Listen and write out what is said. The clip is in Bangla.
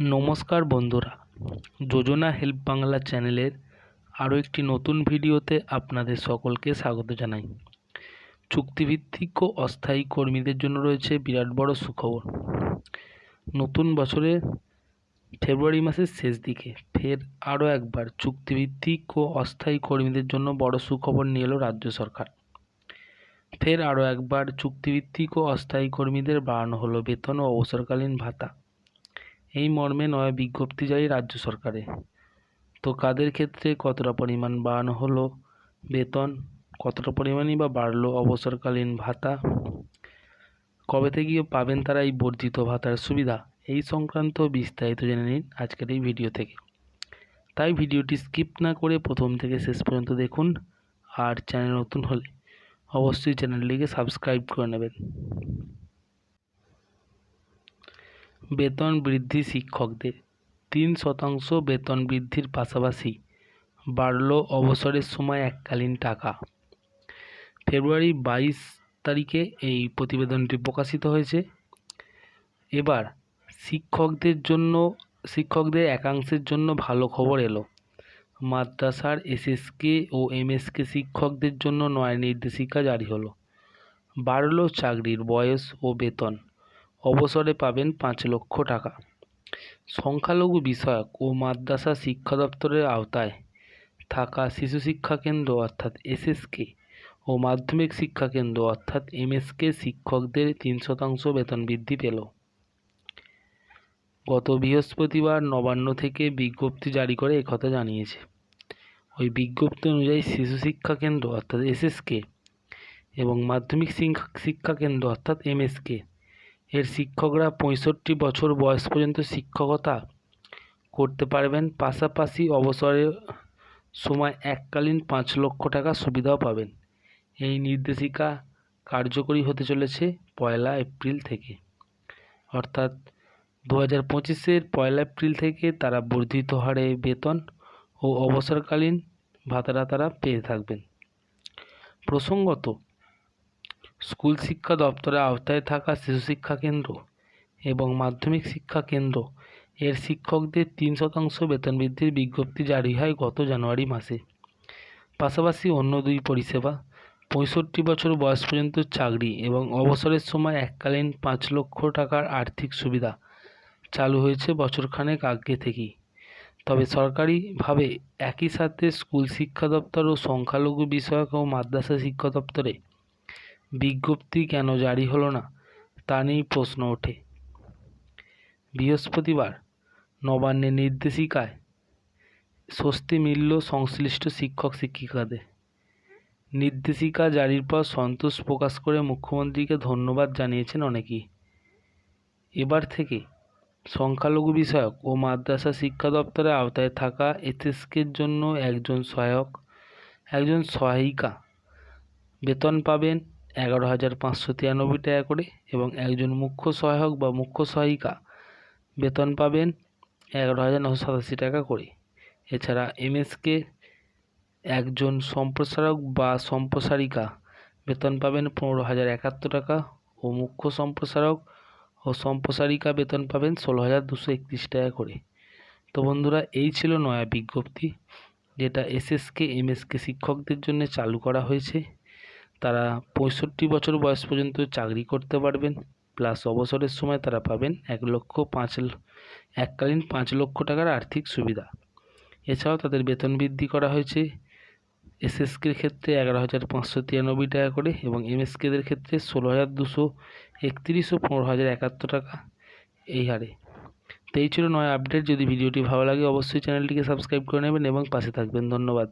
নমস্কার বন্ধুরা, যোজনা হেল্প বাংলা চ্যানেলের আরও একটি নতুন ভিডিওতে আপনাদের সকলকে স্বাগত জানাই। চুক্তিভিত্তিক ও অস্থায়ী কর্মীদের জন্য রয়েছে বিরাট বড় সুখবর। নতুন বছরে ফেব্রুয়ারি মাসের শেষ দিকে ফের আরও একবার চুক্তিভিত্তিক ও অস্থায়ী কর্মীদের জন্য বড় সুখবর নিয়ে এলো রাজ্য সরকার। ফের আরও একবার চুক্তিভিত্তিক ও অস্থায়ী কর্মীদের বাড়ানো হলো বেতন ও অবসরকালীন ভাতা। এই মর্মে নয়া বিজ্ঞপ্তি জারি রাজ্য সরকারে। তো কাদের ক্ষেত্রে কতটা পরিমাণ বাড়ানো হলো, বেতন কতটা পরিমাণই বা বাড়লো, অবসরকালীন ভাতা? কবে থেকে পাবেন তারা এই বর্ধিত ভাতার সুবিধা? এই সংক্রান্ত বিস্তারিত জেনে নিন আজকের এই ভিডিও থেকে। তাই ভিডিওটি স্কিপ না করে প্রথম থেকে শেষ পর্যন্ত দেখুন আর চ্যানেল নতুন হলে অবশ্যই চ্যানেলটিকে সাবস্ক্রাইব করে নেবেন। বেতন বৃদ্ধি শিক্ষকদের। তিন শতাংশ বেতন বৃদ্ধির পাশাপাশি বাড়ল অবসরের সময় এককালীন টাকা। ফেব্রুয়ারি বাইশ তারিখে এই প্রতিবেদনটি প্রকাশিত হয়েছে। এবার শিক্ষকদের জন্য, শিক্ষকদের একাংশের জন্য ভালো খবর এলো। মাদ্রাসার এসএসকে ও এমএসকে শিক্ষকদের জন্য নয়া নির্দেশিকা জারি হলো। বাড়ল চাকরির বয়স ও বেতন। অবসরে পাবেন পাঁচ লক্ষ টাকা। সংখ্যালঘু বিষয়ক ও মাদ্রাসা শিক্ষা দপ্তরের আওতায় থাকা শিশু শিক্ষা কেন্দ্র অর্থাৎ এসএসকে ও মাধ্যমিক শিক্ষা কেন্দ্র অর্থাৎ এমএসকে শিক্ষকদের তিন শতাংশ বেতন বৃদ্ধি পেল। গত বৃহস্পতিবার নবান্ন থেকে বিজ্ঞপ্তি জারি করে একথা জানিয়েছে। ওই বিজ্ঞপ্তি অনুযায়ী শিশু শিক্ষা কেন্দ্র অর্থাৎ এসএসকে এবং মাধ্যমিক শিক্ষা কেন্দ্র অর্থাৎ এমএসকে এর শিক্ষকরা পঁয়ষট্টি বছর বয়স পর্যন্ত শিক্ষকতা করতে পারবেন। পাশাপাশি অবসরের সময় এককালীন পাঁচ লক্ষ টাকা সুবিধাও পাবেন। এই নির্দেশিকা কার্যকরী হতে চলেছে পয়লা এপ্রিল থেকে। অর্থাৎ দু হাজার পঁচিশের পয়লা এপ্রিল থেকে তারা বর্ধিত হারে বেতন ও অবসরকালীন ভাতাটা তারা পেয়ে থাকবেন। প্রসঙ্গত স্কুল শিক্ষা দপ্তরের আওতায় থাকা শিশু শিক্ষা কেন্দ্র এবং মাধ্যমিক শিক্ষা কেন্দ্র। এর শিক্ষকদের তিন শতাংশ বেতন বৃদ্ধির বিজ্ঞপ্তি জারি হয় গত জানুয়ারি মাসে। পাশাপাশি অন্য দুই পরিষেবা, পঁয়ষট্টি বছর বয়স পর্যন্ত চাকরি এবং অবসরের সময় এককালীন পাঁচ লক্ষ টাকার আর্থিক সুবিধা চালু হয়েছে বছরখানেক আগে থেকেই। তবে সরকারিভাবে একই সাথে স্কুল শিক্ষা দপ্তর ও সংখ্যালঘু বিষয়ক ও মাদ্রাসা শিক্ষা দপ্তরে বিজ্ঞপ্তি কেন জারি হলো না, তা নিয়েই প্রশ্ন ওঠে। বৃহস্পতিবার নবান্নের নির্দেশিকায় স্বস্তি মিলল সংশ্লিষ্ট শিক্ষক শিক্ষিকাদের। নির্দেশিকা জারির পর সন্তোষ প্রকাশ করে মুখ্যমন্ত্রীকে ধন্যবাদ জানিয়েছেন অনেকেই। এবার থেকে সংখ্যালঘু বিষয়ক ও মাদ্রাসা শিক্ষা দপ্তরের আওতায় থাকা এসএসকের জন্য একজন সহায়ক, একজন সহায়িকা বেতন পাবেন এগারো হাজার পাঁচশো তিরানব্বই টাকা করে এবং একজন মুখ্য সহায়ক বা মুখ্য সহায়িকা বেতন পাবেন এগারো হাজার নশো সাতাশি টাকা করে। এছাড়া এমএসকে একজন সম্প্রসারক বা সম্প্রসারিকা বেতন পাবেন পনেরো হাজার একাত্তর টাকা ও মুখ্য সম্প্রসারক ও সম্প্রসারিকা বেতন পাবেন ষোলো হাজার দুশো একত্রিশ টাকা করে। তো বন্ধুরা, এই ছিল নয়া বিজ্ঞপ্তি, যেটা এসএসকে, এমএসকে শিক্ষকদের জন্য চালু করা হয়েছে। তারা পঁয়ষট্টি বছর বয়স পর্যন্ত চাকরি করতে পারবেন। প্লাস অবসরের সময় তারা পাবেন এক লক্ষ পাঁচ এককালীন পাঁচ লক্ষ টাকার আর্থিক সুবিধা। এছাড়াও তাদের বেতন বৃদ্ধি করা হয়েছে। এসএসকের ক্ষেত্রে এগারো হাজার পাঁচশো তিরানব্বই টাকা করে এবং এমএসকেদের ক্ষেত্রে ষোলো হাজার দুশো একত্রিশ ও পনেরো হাজার একাত্তর টাকা এই হারে। তো এই ছিল নয় আপডেট। যদি ভিডিওটি ভালো লাগে, অবশ্যই চ্যানেলটিকে সাবস্ক্রাইব করে নেবেন এবং পাশে থাকবেন। ধন্যবাদ।